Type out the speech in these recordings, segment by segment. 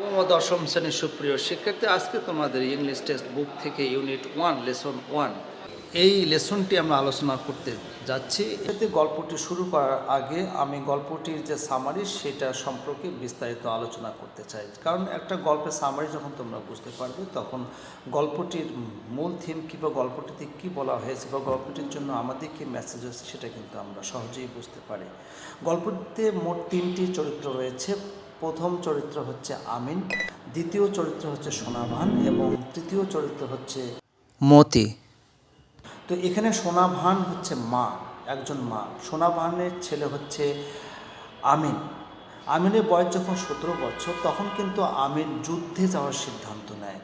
নবম দশম শ্রেণির সুপ্রিয় শিক্ষার্থী, আজকে তোমাদের ইংলিশ টেক্সট বুক থেকে ইউনিট ওয়ান লেসন ওয়ান এই লেসনটি আমরা আলোচনা করতে যাচ্ছি। এতে গল্পটি শুরু করার আগে আমি গল্পটির যে সামারি সেটা সম্পর্কে বিস্তারিত আলোচনা করতে চাই। কারণ একটা গল্পের সামারি যখন তোমরা বুঝতে পারবে, তখন গল্পটির মূল থিম কী বা গল্পটিতে কী বলা হয়েছে বা গল্পটির জন্য আমাদের কী মেসেজ আছে, সেটা কিন্তু আমরা সহজেই বুঝতে পারি। গল্পটিতে মোট তিনটি চরিত্র রয়েছে। প্রথম চরিত্র হচ্ছে আমিন, দ্বিতীয় চরিত্র হচ্ছে সোনাভান এবং তৃতীয় চরিত্র হচ্ছে মতি। তো এখানে সোনাভান হচ্ছে মা, একজন মা। সোনাভানের ছেলে হচ্ছে আমিন। আমিনের বয়স যখন সতেরো বছর, তখন কিন্তু আমিন যুদ্ধে যাওয়ার সিদ্ধান্ত নেয়।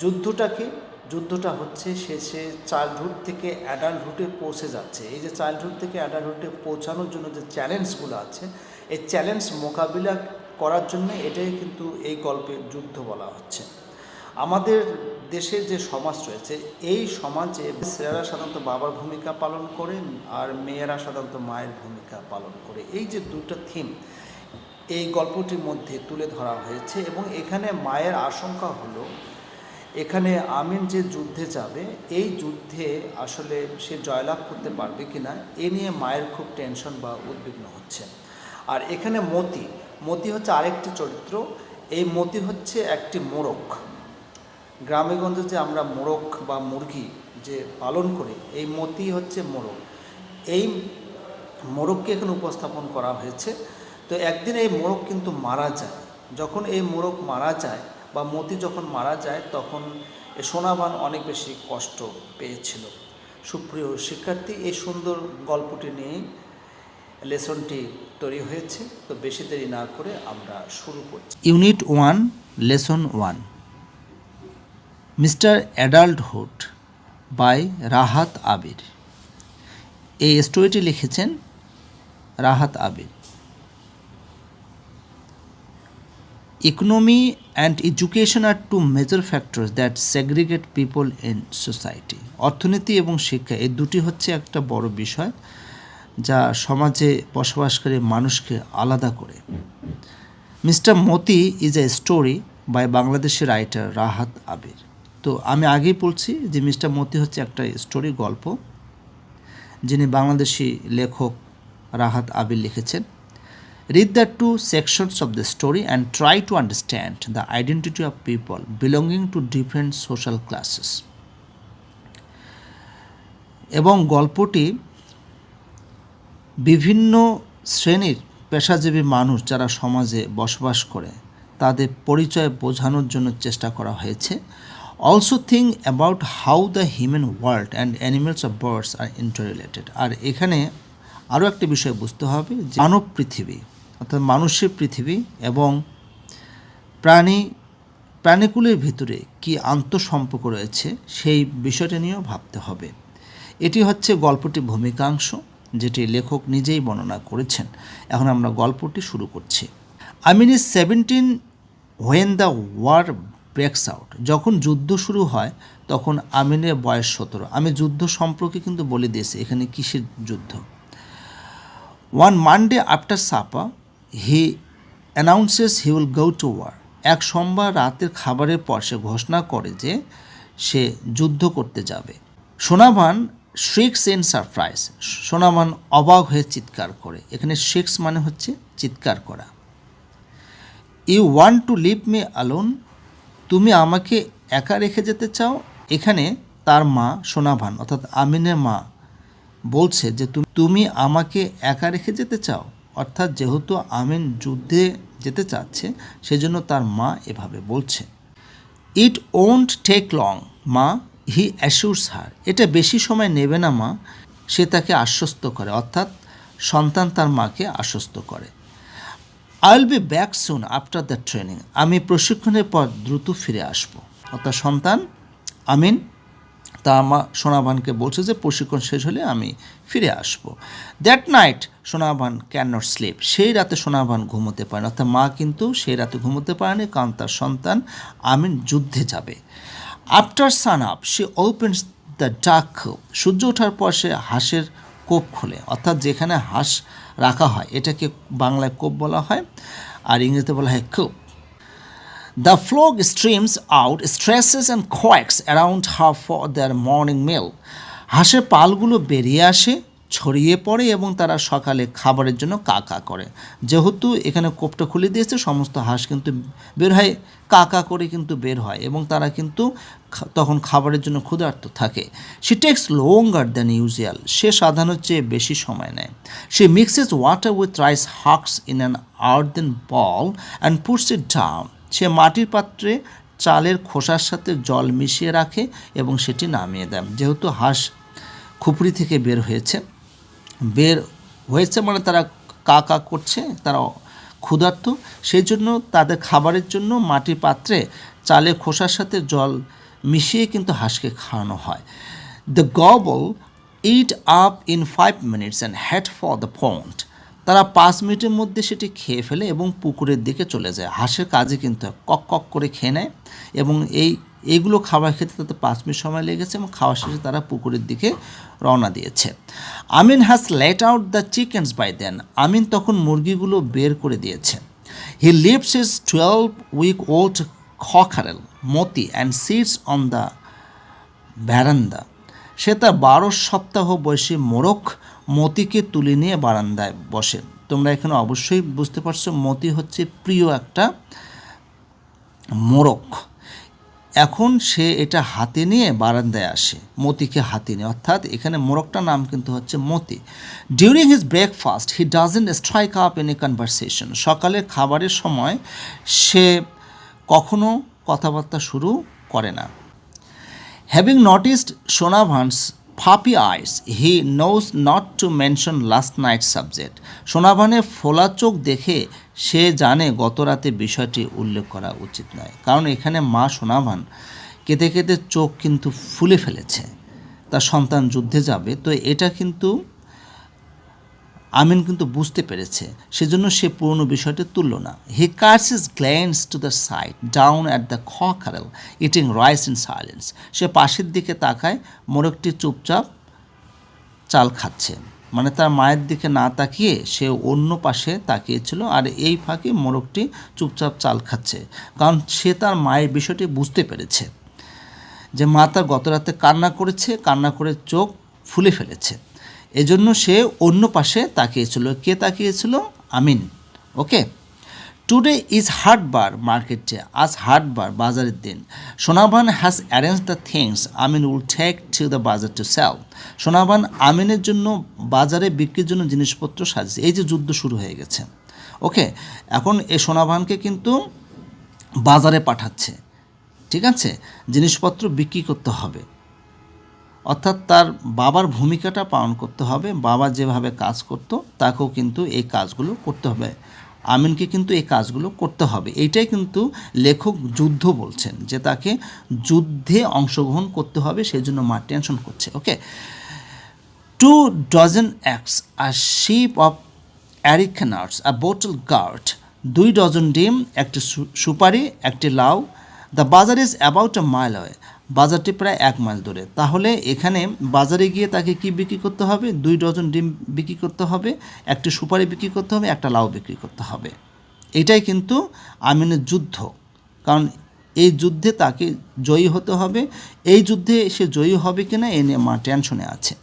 যুদ্ধটা কি? যুদ্ধটা হচ্ছে সে সে চাইল্ডহুড থেকে অ্যাডাল্টহুডে পৌঁছে যাচ্ছে। এই যে চাইল্ডহুড থেকে অ্যাডাল্টহুডে পৌঁছানোর জন্য যে চ্যালেঞ্জগুলো আছে এই চ্যালেঞ্জ মোকাবিলা করার জন্য এটাই কিন্তু এই গল্পে যুদ্ধ বলা হচ্ছে। আমাদের দেশের যে সমাজ রয়েছে, এই সমাজে ছেলেরা সাধারণত বাবার ভূমিকা পালন করে আর মেয়েরা সাধারণত মায়ের ভূমিকা পালন করে। এই যে দুটো থিম এই গল্পটির মধ্যে তুলে ধরা হয়েছে এবং এখানে মায়ের আশঙ্কা হলো, এখানে আমিন যে যুদ্ধে যাবে, এই যুদ্ধে আসলে সে জয়লাভ করতে পারবে কি না এ নিয়ে মায়ের খুব টেনশন বা উদ্বিগ্ন হচ্ছে। আর এখানে মতি মতি হচ্ছে আরেকটি চরিত্র, এই মতি হচ্ছে একটি মোরক গ্রামেগঞ্জে যে আমরা মোরক বা মুরগি যে পালন করি, এই মতি হচ্ছে মোরক এই মোরগকে এখানে উপস্থাপন করা হয়েছে। তো একদিন এই মোরগ কিন্তু মারা যায়। যখন এই মোরগ মারা যায় বা মতি যখন মারা যায়, তখন এ সোনাবান অনেক বেশি কষ্ট পেয়েছিল। সুপ্রিয় শিক্ষার্থী, এই সুন্দর গল্পটি নিয়েই লেসনটি তৈরি হয়েছে, তো বেশি দেরি না করে আমরা শুরু করছি। Unit one, lesson one. Mister adulthood by Rahat Abir. এই স্টোরিটি লিখেছেন Rahat Abir. Economy and education are two major factors that segregate people in society. অর্থনীতি এবং শিক্ষা, এই দুটি হচ্ছে একটা বড় বিষয়। যা সমাজে বসবাসকারী মানুষকে আলাদা করে। Mister Moti is a story by বাংলাদেশের রাইটার রাহাত আবির। তো আমি আগেই বলছি যে মিস্টার মতি হচ্ছে একটা স্টোরি গল্প, যিনি বাংলাদেশি লেখক রাহাত আবির লিখেছেন। Read the two sections of the story and try to understand the identity of people belonging to different social classes এবং গল্পটি বিভিন্ন শ্রেণির পেশাজীবী মানুষ যারা সমাজে বসবাস করে, তাদের পরিচয় বোঝানোর জন্য চেষ্টা করা হয়েছে। Also think about how the human world and animals of birds are interrelated আর এখানে আরও একটা বিষয় বুঝতে হবে যে মানব পৃথিবী, অর্থাৎ মানুষের পৃথিবী এবং প্রাণী, প্রাণীকুলের ভিতরে কি আন্তঃসম্পর্ক রয়েছে, সেই বিষয়টা নিয়েও ভাবতে হবে। এটি হচ্ছে গল্পটির ভূমিকাংশ। যেটি লেখক নিজেই বর্ণনা করেছেন। এখন আমরা গল্পটি শুরু করছি। Amin is seventeen when the war breaks out যখন যুদ্ধ শুরু হয়, তখন আমিনের বয়স সতেরো। আমি যুদ্ধ সম্পর্কে কিন্তু বলে দিয়েছি, এখানে কিসের যুদ্ধ? One Monday after supper he announces he will go to war এক সোমবার রাতের খাবারের পর সে ঘোষণা করে যে সে যুদ্ধ করতে যাবে। সোনাভান শ্রিক্স ইন সারপ্রাইজ সোনামান অবাক হয়ে চিৎকার করে। এখানে শ্রিক্স মানে হচ্ছে চিৎকার করা। You want to leave me alone তুমি আমাকে একা রেখে যেতে চাও? এখানে তার মা সোনাভান, অর্থাৎ আমিনের মা, বলছে যে তুমি আমাকে একা রেখে যেতে চাও? অর্থাৎ যেহেতু আমিন যুদ্ধে যেতে চাচ্ছে, সেজন্য তার মা এভাবে বলছে। ইট ওন্ট টেক লং মা হি অ্যাসিউরস হার। এটা বেশি সময় নেবে না মা, সে তাকে আশ্বস্ত করে, অর্থাৎ সন্তান তার মাকে আশ্বস্ত করে। I will be back soon after the training আমি প্রশিক্ষণের পর দ্রুত ফিরে আসব। অর্থাৎ সন্তান, আমিন, তা মা সোনাভানকে বলছে যে প্রশিক্ষণ শেষ হলে আমি ফিরে আসব। That night Sonabhan can not sleep সেই রাতে সোনাভান ঘুমোতে পারে অর্থাৎ মা কিন্তু সেই রাতে ঘুমোতে পারেনি কারণ তার সন্তান, আমিন, যুদ্ধে যাবে। After sun up she opens the duck সূর্য ওঠার পর সে হাঁসের কোপ খোলে। অর্থাৎ যেখানে হাঁস রাখা হয়, এটাকে বাংলায় কোপ বলা হয় আর ইংরেজিতে বলা হয় coop the flock streams out stretches and quacks around half for their morning meal হাঁসের পালগুলো বেরিয়ে আসে ছড়িয়ে পড়ে এবং তারা সকালে খাবারের জন্য কা কা করে। যেহেতু এখানে কোপটা খুলে দিয়েছে, সমস্ত হাঁস কিন্তু বের হয়, কা কা করে কিন্তু বের হয় এবং তারা কিন্তু তখন খাবারের জন্য ক্ষুধার্ত থাকে। She takes longer than usual সে সাধারণের চেয়ে বেশি সময় নেয়। She mixes water with rice husks in an earthen bowl and puts it down সে মাটির পাত্রে চালের খোসার সাথে জল মিশিয়ে রাখে এবং সেটি নামিয়ে দেয়। যেহেতু হাঁস খুপড়ি থেকে বের হয়েছে বের হয়েছে মানে তারা কা কা করছে, তারা ক্ষুধার্ত। সেই জন্য তাদের খাবারের জন্য মাটির পাত্রে চালে খোসার সাথে জল মিশিয়ে কিন্তু হাঁসকে খাওয়ানো হয়। They gobble it up in five minutes and head for the pond তারা পাঁচ মিনিটের মধ্যে সেটি খেয়ে ফেলে এবং পুকুরের দিকে চলে যায়। হাঁসের কাজে কিন্তু কক কক করে খেয়ে নেয় এবং এই এইগুলো খাবার খেতে তাতে পাঁচ মিনিট সময় লেগেছে এবং খাওয়া শেষে তারা পুকুরের দিকে রওনা দিয়েছে। Amin has let out the chickens by then Amin তখন মুরগিগুলো বের করে দিয়েছে। He leaves his twelve week old cockerel Moti and sits on the veranda সে তার বারো সপ্তাহ বয়সী মোরক মতিকে তুলে নিয়ে বারান্দায় বসে। তোমরা এখানে অবশ্যই বুঝতে পারছ, মতি হচ্ছে প্রিয় একটা মোরক এখন সে এটা হাতে নিয়ে বারান্দায় আসে, মতিকে হাতে নিয়ে। অর্থাৎ এখানে মোরকটার নাম কিন্তু হচ্ছে Moti. During his breakfast he doesn't strike up an a conversation সকালের খাবারের সময় সে কখনো কথাবার্তা শুরু করে না। Having noticed Shonabhan's puppy eyes he knows not to mention last night subject সোনাভানের ফোলা চোখ দেখে সে জানে গত রাতে বিষয়টি উল্লেখ করা উচিত নয়। কারণ এখানে মা সোনাভান কেঁদে কেঁদে চোখ কিন্তু ফুলে ফেলেছে। তার সন্তান যুদ্ধে যাবে, তো এটা কিন্তু আমিন কিন্তু বুঝতে পেরেছে, সেজন্য সে পুরনো বিষয়টি তুলল না। He casts his glance to the side down at the খ cockerel eating rice in silence সে পাশের দিকে তাকায় মোরগটি চুপচাপ চাল খাচ্ছে। মানে তার মায়ের দিকে না তাকিয়ে সে অন্য পাশে তাকিয়েছিল, আর এই ফাঁকে মোরগটি চুপচাপ চাল খাচ্ছে। কারণ সে তার মায়ের বিষয়টি বুঝতে পেরেছে। যে মা তার গত রাতে কান্না করেছে, কান্না করে চোখ ফুলে ফেলেছে। এজন্য সে অন্য পাশে তাকিয়েছিল। কে তাকিয়েছিল? আমিন। ওকে? টুডে ইজ হাটবার মার্কেটে আজ হাটবার বাজারের দিন। Sonabhan has arrange the things Amin will take to the bazaar to sell Sonabhan আমিনের জন্য বাজারে বিক্রির জন্য জিনিসপত্র সাজিয়েছে। এই যে যুদ্ধ শুরু হয়ে গেছে। ওকে? এখন এ সোনাবানকে কিন্তু বাজারে পাঠাচ্ছে। ঠিক আছে? জিনিসপত্র বিক্রি করতে হবে। অর্থাৎ তার বাবার ভূমিকাটা পালন করতে হবে, বাবা যেভাবে কাজ করতো তাকেও কিন্তু এই কাজগুলো করতে হবে। আমিনকে কিন্তু এই কাজগুলো করতে হবে। এইটাই কিন্তু লেখক যুদ্ধ বলছেন যে তাকে যুদ্ধে অংশগ্রহণ করতে হবে সেই জন্য মা টেনশন করছে, okay? Two dozen eggs a sheaf of areca nuts a bottle gourd দুই ডজন ডিম, একটি সুপারি, একটি লাউ। The bazaar is about a mile away বাজারটি প্রায় এক মাইল দূরে। তাহলে এখানে বাজারে গিয়ে তাকে কি বিক্রি করতে হবে? দুই ডজন ডিম বিক্রি করতে হবে, একটি সুপারি বিক্রি করতে হবে, একটা লাউ বিক্রি করতে হবে। এটাই কিন্তু আমিনের যুদ্ধ। কারণ এই যুদ্ধে তাকে জয়ী হতে হবে। এই যুদ্ধে সে জয়ী হবে কি না এ নিয়ে মা টেনশনে আছে।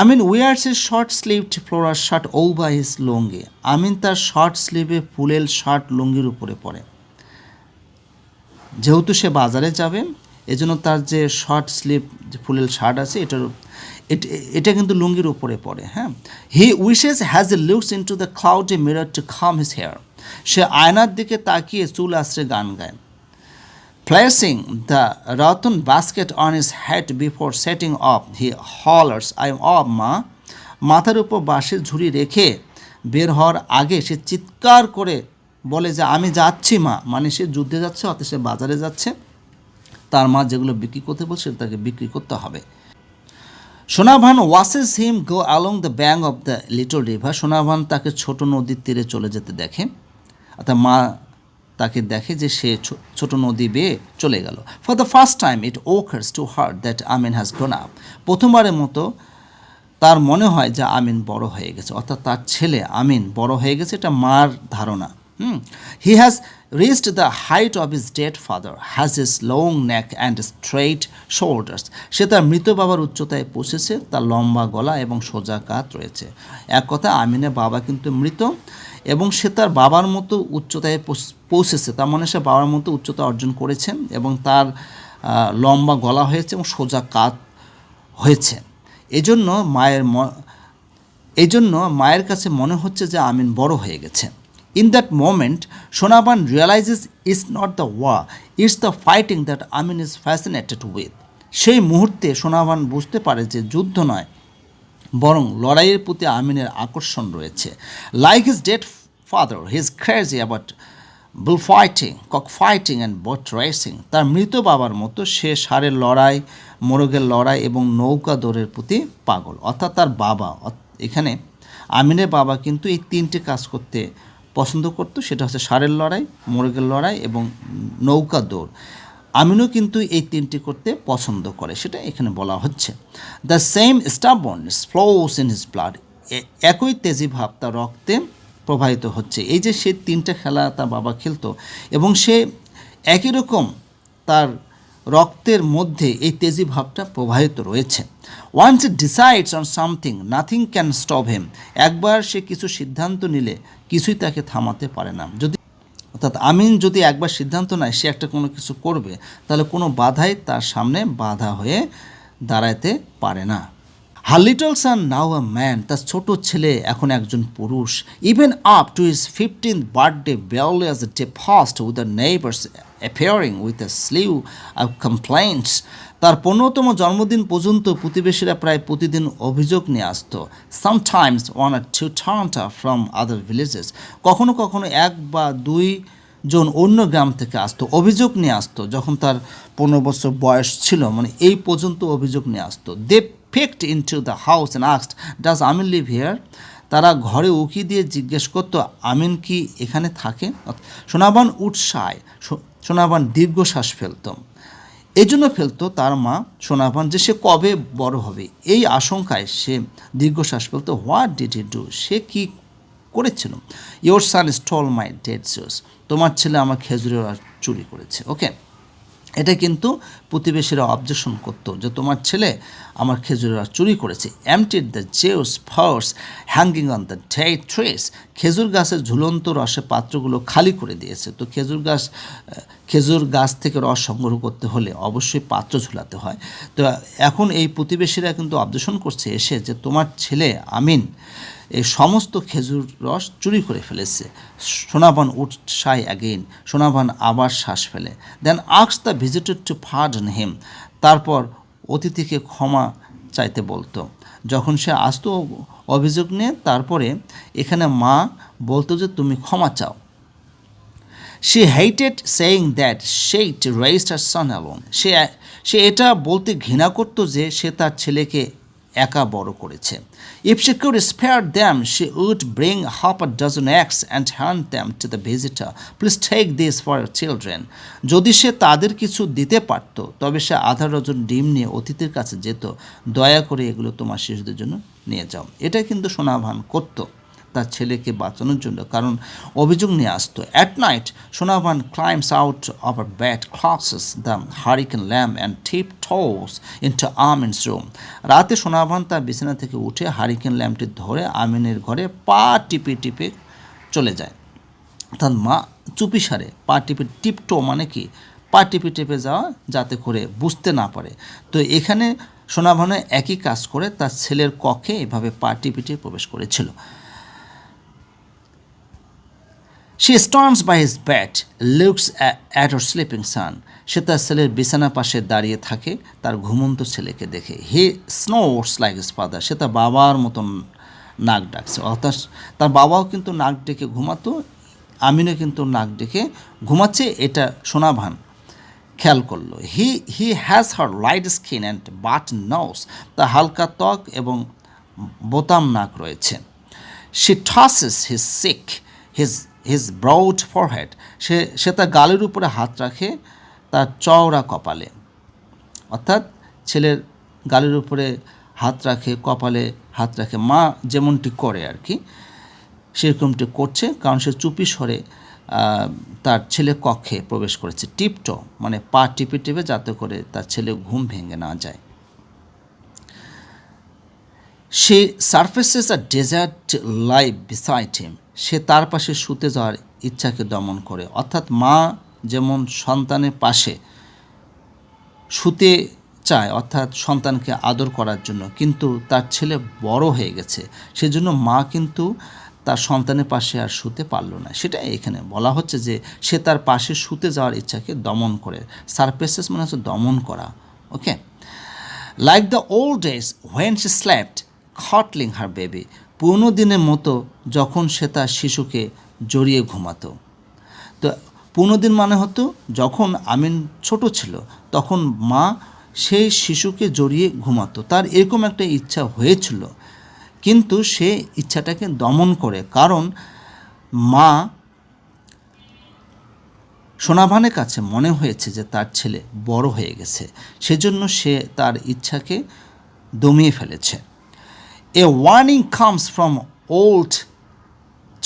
Amin wears a short sleeved floral shirt over his lungi Amin তার শর্ট স্লিভে ফুলেল শার্ট লুঙ্গির উপরে পরে। যেহেতু সে বাজারে যাবে এজন্য তার যে শর্ট স্লিভ যে ফুলেল শার্ট আছে এটার এট- কিন্তু লুঙ্গির উপরে পড়ে হ্যাঁ? He washes has a looks into the cloud a mirror to comb his hair সে আয়নার দিকে তাকিয়ে চুল আশ্রে গান গায়। Placing the rattan basket on his head before setting off, he hollers I am off, মা। মাথার উপর বাঁশের ঝুড়ি রেখে বের হওয়ার আগে সে চিৎকার করে বলে যে আমি যাচ্ছি মা। মানে সে যুদ্ধে যাচ্ছে অথচ সে বাজারে যাচ্ছে। তার মা যেগুলো বিক্রি করতে বলছে, তাকে বিক্রি করতে হবে। Sonabhan watches him go along the bank of the little river. Sonabhan তাকে ছোট নদীর তীরে চলে যেতে দেখে অর্থাৎ মা তাকে দেখে যে সে ছোট নদী বেয়ে চলে গেল। For the first time it occurs to her that Amin has grown up প্রথমবারের মতো তার মনে হয় যে আমিন বড় হয়ে গেছে, অর্থাৎ তার ছেলে আমিন বড় হয়ে গেছে, এটা মার ধারণা। হুম। He has reached the height of his dead father, has his long neck and straight shoulders. সে তার মৃত বাবার উচ্চতায় পৌঁছেছে তার লম্বা গলা এবং সোজা কাত রয়েছে। এক কথা আমিনের বাবা কিন্তু মৃত এবং সে তার বাবার মতো উচ্চতায় পৌঁছ- পৌঁছেছে। তার মানে সে বাবার মতো উচ্চতা অর্জন করেছে এবং তার লম্বা গলা হয়েছে এবং সোজা কাত হয়েছে। এজন্য মায়ের ম- এই জন্য মায়ের কাছে মনে হচ্ছে যে আমিন বড় হয়ে গেছে in that moment Sonabhan realises it's not the war it's the fighting that Amin is fascinated with সেই মুহূর্তে সোনাবান বুঝতে পারে যে যুদ্ধ নয়, বরং লড়াইয়ের প্রতি আমিনের আকর্ষণ রয়েছে। Like his dead father he's crazy about bull fighting cock fighting and boat racing তার মৃত বাবার মতো সে ষাঁড়ের লড়াই, মোরগের লড়াই এবং নৌকা দৌড়ের প্রতি পাগল। অর্থাৎ তার বাবা, এখানে আমিনের বাবা কিন্তু এই তিনটে কাজ করতে পছন্দ করতো, সেটা হচ্ছে ষাঁড়ের লড়াই, মোরগের লড়াই এবং নৌকা দৌড়। আমিনও কিন্তু এই তিনটি করতে পছন্দ করে, সেটা এখানে বলা হচ্ছে। The same stubbornness flows in his blood একই তেজি ভাব তার রক্তে প্রবাহিত হচ্ছে। এই যে সে তিনটা খেলা তার বাবা খেলতো এবং সে একই রকম তার রক্তের মধ্যে এই তেজি ভাবটা প্রবাহিত রয়েছে। Once decides on something nothing can stop him একবার সে কিছু সিদ্ধান্ত নিলে কিছুই তাকে থামাতে পারে না। যদি অর্থাৎ আমিন যদি একবার সিদ্ধান্ত নেয় সে একটা কোনো কিছু করবে, তাহলে কোনো বাধাই তার সামনে বাধা হয়ে দাঁড়াতে পারে না। হার little San now a man, তার ছোট ছেলে এখন একজন পুরুষ। Even up to his fifteen birthday, barely as a day passed with the neighbours appearing with a slew of complaints তার পনেরোতম জন্মদিন পর্যন্ত প্রতিবেশীরা প্রায় প্রতিদিন অভিযোগ নিয়ে আসতো। Sometimes one or two turned from other villages কখনো কখনো এক বা দুই জন অন্য গ্রাম থেকে আসতো। অভিযোগ নিয়ে আসতো যখন তার পনেরো বছর বয়স ছিল। মানে এই পর্যন্ত অভিযোগ নিয়ে আসতো। They peeked into the house and asked does Amin live here তারা ঘরে উকি দিয়ে জিজ্ঞেস করতো, আমিন কি এখানে থাকে? সোনাবান উৎসায় সোনাবান দীর্ঘশ্বাস ফেলতো। এই জন্য ফেলতো তার মা সোনাভান যে সে কবে বড় হবে। এই আশঙ্কায় সে দীর্ঘশ্বাস ফেলতো। হোয়াট ডিড হি ডু সে কি করেছিল? Your son stole my date juice তোমার ছেলে আমার খেজুরের চুরি করেছে। ওকে এটা কিন্তু প্রতিবেশীরা অবজেকশন করতো যে তোমার ছেলে আমার খেজুরের চুরি করেছে emptied the juice jars hanging on the date trees খেজুর গাছের ঝুলন্ত রসে পাত্রগুলো খালি করে দিয়েছে। তো খেজুর গাছ খেজুর গাছ থেকে রস সংগ্রহ করতে হলে অবশ্যই পাত্র ঝুলাতে হয়। তো এখন এই প্রতিবেশীরা কিন্তু অবজেকশন করছে এসে যে তোমার ছেলে আমিন এই সমস্ত খেজুর রস চুরি করে ফেলেছে। সোনাবান উৎসাহ অ্যাগেইন সোনাবান আবার শ্বাস ফেলে। Then asks the visited to pardon him তারপর অতিথিকে ক্ষমা চাইতে বলতো। যখন সে আসতো অভিযোগ নিয়ে তারপরে এখানে মা বলতো যে তুমি ক্ষমা চাও। সে হেইটেড সেইং দ্যাট সেইট রেইস্ট আর সন অ্যালোন সে সে এটা বলতে ঘৃণা করতো যে সে তার ছেলেকে একা বড় করেছে। If she could spare them she would bring half a dozen eggs and hand them to the visitor please take this for children যদি সে তাদের কিছু দিতে পারত, তবে সে আধা ডজন ডিম নিয়ে অতিথির কাছে যেত। দয়া করে এগুলো তোমার শিশুদের জন্য নিয়ে যাও। এটা কিন্তু সোনাভান করতো। তার ছেলেকে বাঁচানোর জন্য। কারণ অভিযোগ নিয়ে আসতো at night Sonabhan climbs out of a bed clasps the hurricane lamp and tiptoes into Amin's room রাতে সোনাভান তার বিছানা থেকে উঠে হারিকেন ল্যাম্পটি ধরে আমিনের ঘরে পা টিপে টিপে চলে যায়। তার মা চুপি সারে, পা টিপে টিপটো মানে কি? পা টিপে টিপে যাওয়া যাতে করে বুঝতে না পারে। তো এখানে সোনাভানে একই কাজ করে, তার ছেলের কক্ষে এভাবে পা টিপে টিপে প্রবেশ করেছিল। Stands by his bed, looks at, at her sleeping son. সে তার ছেলের বিছানা পাশে দাঁড়িয়ে থাকে তার ঘুমন্ত ছেলেকে দেখে। হি স্নোর্স লাইক হিস ফাদার সে তার বাবার মতন নাক ডাকছে। অর্থাৎ তার বাবাও কিন্তু নাক ডেকে ঘুমাতো আমিনও কিন্তু নাক ডেকে ঘুমাচ্ছে এটা সোনাভান খেয়াল করল। He he has her light skin and button nose তার হালকা ত্বক এবং বোতাম নাক রয়েছে। She touches his cheek his his broad forehead সে সে তার গালের উপরে হাত রাখে তার চওড়া কপালে। অর্থাৎ ছেলের গালের উপরে হাত রাখে, কপালে হাত রাখে। মা যেমনটি করে আর কি, সেরকমটি করছে, কারণ সে চুপি সরে তার ছেলে কক্ষে প্রবেশ করেছে। টিপটো মানে পা টিপে টিপে যাতে করে তার ছেলে ঘুম ভেঙে না যায়। She suppresses a desire to lie beside him সে তার পাশে শুতে যাওয়ার ইচ্ছাকে দমন করে। অর্থাৎ মা যেমন সন্তানের পাশে শুতে চায়, অর্থাৎ সন্তানকে আদর করার জন্য, কিন্তু তার ছেলে বড় হয়ে গেছে, সেজন্য মা কিন্তু তার সন্তানের পাশে আর শুতে পারল না। সেটাই এখানে বলা হচ্ছে যে সে তার পাশে শুতে যাওয়ার ইচ্ছাকে দমন করে সারফেসেস মানে হচ্ছে দমন করা okay like the old days when she slapped cuddling her baby পুরনো দিনের মতো যখন সে তার শিশুকে জড়িয়ে ঘুমাতো। তো পুরনো দিন মানে হতো যখন আমিন ছোট ছিল, তখন মা সেই শিশুকে জড়িয়ে ঘুমাতো। তার এরকম একটা ইচ্ছা হয়েছিল, কিন্তু সে ইচ্ছাটাকে দমন করে। কারণ মা সোনাভানের কাছে মনে হয়েছে যে তার ছেলে বড় হয়ে গেছে। সেজন্য সে তার ইচ্ছাকে দমিয়ে ফেলেছে। A warning comes from old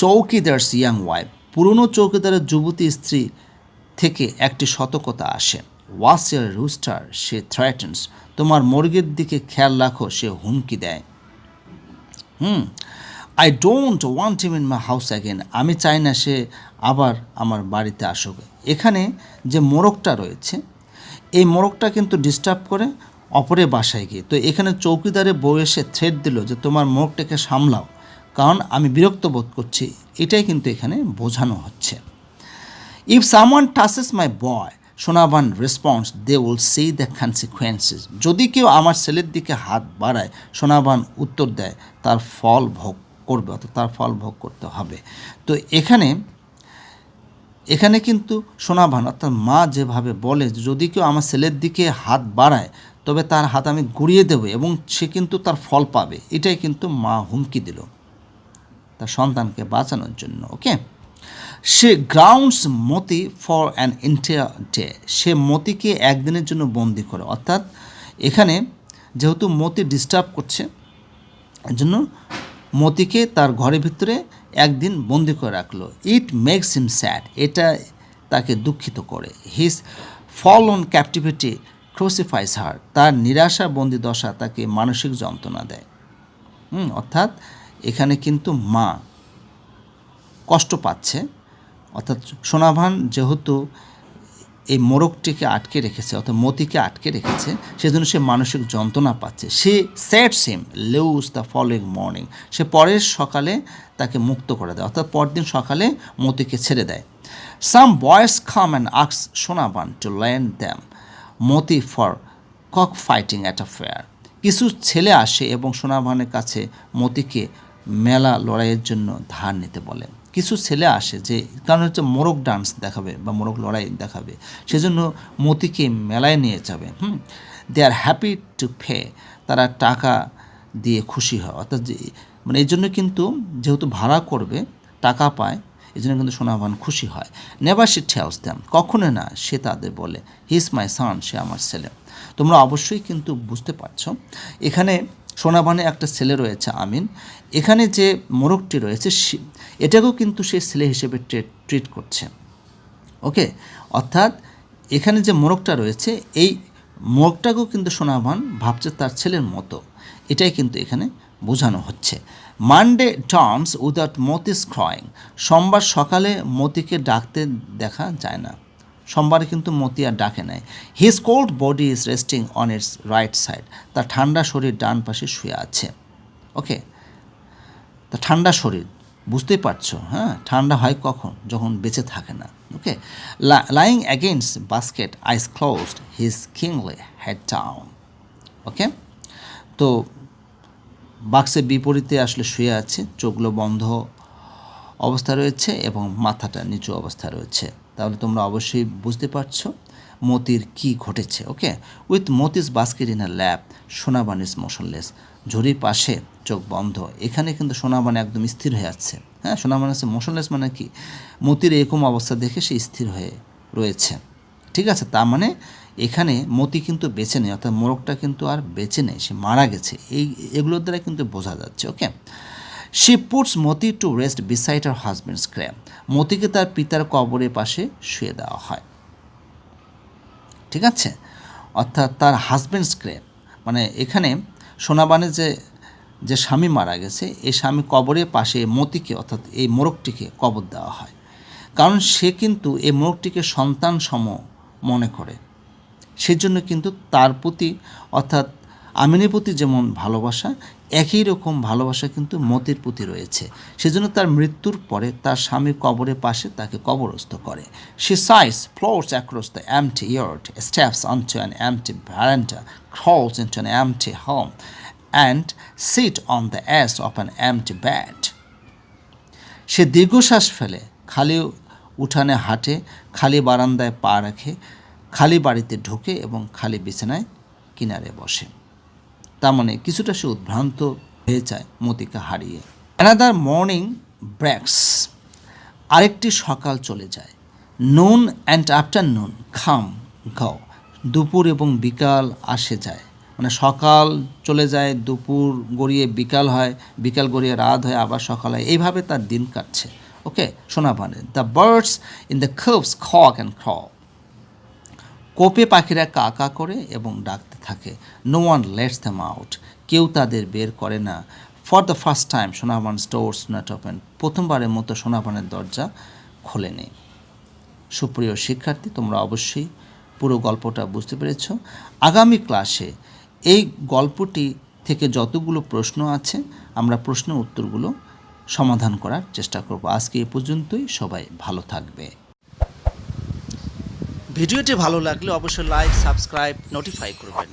chowkidar's young wife পুরনো চৌকিদারের যুবতী স্ত্রী থেকে একটি সতর্কতা আসে। ওয়াস ইয়ার রুস্টার সে থ্রেটেন্স তোমার মুরগির দিকে খেয়াল রাখো, সে হুমকি দেয়। হুম I don't want him in my house again আমি চাই না সে আবার আমার বাড়িতে আসুক। এখানে যে মোরগটা রয়েছে, এই মোরগটা কিন্তু ডিস্টার্ব করে। অপরের বাসায় গিয়ে। তো এখানে চৌকিদারে বউ এসে থ্রেট দিল যে তোমার মুখটাকে সামলাও, কারণ আমি বিরক্ত বোধ করছি। এটাই কিন্তু এখানে বোঝানো হচ্ছে। If someone touches my boy Sonabhan responds they will see the consequences যদি কেউ আমার ছেলের দিকে হাত বাড়ায়, সোনাবান উত্তর দেয়, তার ফল ভোগ করবে, অর্থাৎ তার ফল ভোগ করতে হবে। তো এখানে এখানে কিন্তু সোনাবান, অর্থাৎ মা যেভাবে বলে, যদি কেউ আমার ছেলের দিকে হাত বাড়ায় তবে তার হাত আমি গুড়িয়ে দেবো এবং সে কিন্তু তার ফল পাবে। এটাই কিন্তু মা হুমকি দিল তার সন্তানকে বাঁচানোর জন্য, okay? She grounds Moti for an entire day সে মতিকে একদিনের জন্য বন্দি করে, অর্থাৎ এখানে যেহেতু মতি ডিস্টার্ব করছে জন্য মতিকে তার ঘরের ভিতরে একদিন বন্দি করে রাখল। ইট মেক্স হিম স্যাড এটা তাকে দুঃখিত করে। His fall on captivity crucifies her তার নিরাশা বন্দি দশা তাকে মানসিক যন্ত্রণা দেয়। হুম, অর্থাৎ এখানে কিন্তু মা কষ্ট পাচ্ছে। অর্থাৎ সোনাভান যেহেতু এই মোরগটিকে আটকে রেখেছে, অর্থাৎ মতিকে আটকে রেখেছে, সেজন্য সে মানসিক যন্ত্রণা পাচ্ছে। She sets him loose the following morning সে পরের সকালে তাকে মুক্ত করে দেয়, অর্থাৎ পরদিন সকালে মতিকে ছেড়ে দেয়। Some boys come and আক্স Sonabhan to lend them Moti for cock fighting at a fair কিছু ছেলে আসে এবং সোনাভানের কাছে মতিকে মেলা লড়াইয়ের জন্য ধার নিতে বলে। কিছু ছেলে আসে যে, কারণ হচ্ছে মোরগ ডান্স দেখাবে বা মোরগ লড়াই দেখাবে, সেজন্য মতিকে মেলায় নিয়ে যাবে। হুম? দে আর হ্যাপি টু ফে তারা টাকা দিয়ে খুশি হয়। অর্থাৎ মানে এই জন্য কিন্তু যেহেতু ভাড়া করবে, টাকা পায় এই জন্য কিন্তু সোনাভান খুশি হয়। নেভার সি ঠেলস দ্যাম কখনো না, সে তাদের বলে হিস মাই সান সে আমার ছেলে। তোমরা অবশ্যই কিন্তু বুঝতে পারছ। এখানে সোনাভানে একটা ছেলে রয়েছে আমিন। এখানে যে মোরগটি রয়েছে এটাকেও কিন্তু সে ছেলে হিসেবে ট্রিট করছে। ওকে? অর্থাৎ এখানে যে মোরগটা রয়েছে, এই মোরগটাকেও কিন্তু সোনাভান ভাবছে তার ছেলের মতো। এটাই কিন্তু এখানে বোঝানো হচ্ছে। Monday dawns without Moti's crowing সোমবার সকালে মতিকে ডাকতে দেখা যায় না। সোমবারে কিন্তু মতি আর ডাকে নাই। His cold body is resting on its right side তার ঠান্ডা শরীর ডান পাশে শুয়ে আছে। ওকে তা ঠান্ডা শরীর, বুঝতেই পারছ হ্যাঁ? ঠান্ডা হয় কখন? যখন বেঁচে থাকে না। Okay lying against basket eyes closed his কিংলে head down ওকে তো বাক্সের বিপরীতে আসলে শুয়ে আছে, চোখগুলো বন্ধ অবস্থা রয়েছে এবং মাথাটা নিচু অবস্থা রয়েছে। তাহলে তোমরা অবশ্যই বুঝতে পারছ মতির কি ঘটেছে, okay? With Moti's basket in a lap, Sonaban is motionless. ঝুড়ির পাশে চোখ বন্ধ, এখানে কিন্তু সোনাবান একদম স্থির হয়ে আছে। হ্যাঁ সোনাবান আছে মোশনলেস মানে কি? মতির এরকম অবস্থা দেখে সে স্থির হয়ে রয়েছে। ঠিক আছে, তার মানে এখানে মতি কিন্তু বেঁচে নেই অর্থাৎ মোরগটা কিন্তু আর বেঁচে নেই সে মারা গেছে। এই, এগুলোর দ্বারা কিন্তু বোঝা যাচ্ছে, okay? She puts Moti to rest beside her husband's crumb মতিকে তার পিতার কবরের পাশে শুয়ে দেওয়া হয়। ঠিক আছে? অর্থাৎ তার হাজব্যান্ডস ক্রেপ মানে এখানে সোনাবানে যে যে স্বামী মারা গেছে, এই স্বামী কবরের পাশে মতিকে, অর্থাৎ এই মোরগটিকে কবর দেওয়া হয়। কারণ সে কিন্তু এই মোরগটিকে সন্তান সম মনে করে। সেজন্য কিন্তু তার প্রতি, অর্থাৎ আমিনের প্রতি যেমন ভালোবাসা, একই রকম ভালোবাসা কিন্তু মতির প্রতি রয়েছে সেজন্য তার মৃত্যুর পরে তার স্বামীর কবরের পাশে তাকে কবরস্থ করে সে sighs floors across the empty yard steps onto an empty veranda crawls into an empty home, and sit on the edge of an empty bed. সে দীর্ঘশ্বাস ফেলে, খালি উঠানে হাঁটে, খালি বারান্দায় পা রাখে খালি বাড়িতে ঢোকে এবং খালি বিছানায় কিনারে বসে। তার মানে কিছুটা সে উদ্ভ্রান্ত হয়ে যায় মতিকে হারিয়ে। অ্যানাদার মর্নিং ব্রেকস আরেকটি সকাল চলে যায়। নুন অ্যান্ড আফটারনুন খাম গাও দুপুর এবং বিকাল আসে যায়। মানে সকাল চলে যায়, দুপুর গড়িয়ে বিকাল হয়, বিকাল গড়িয়ে রাত হয়, আবার সকাল হয়। এইভাবে তার দিন কাটছে। ওকে শোনা মানে the birds in the curves খক and খ কোপে পাখিরা কা কা করে এবং ডাকতে থাকে। No one lets them out কেউ তাদের বের করে না। For the first time Sonaban stores not open প্রথমবারের মতো সোনাবানের দরজা খোলেনি সুপ্রিয় শিক্ষার্থী, তোমরা অবশ্যই পুরো গল্পটা বুঝতে পেরেছ। আগামী ক্লাসে এই গল্পটি থেকে যতগুলো প্রশ্ন আছে, আমরা প্রশ্ন উত্তরগুলো সমাধান করার চেষ্টা করব। আজকে এ পর্যন্তই। সবাই ভালো থাকবে। ভিডিওটি ভালো লাগলে অবশ্যই লাইক সাবস্ক্রাইব নোটিফাই করবেন।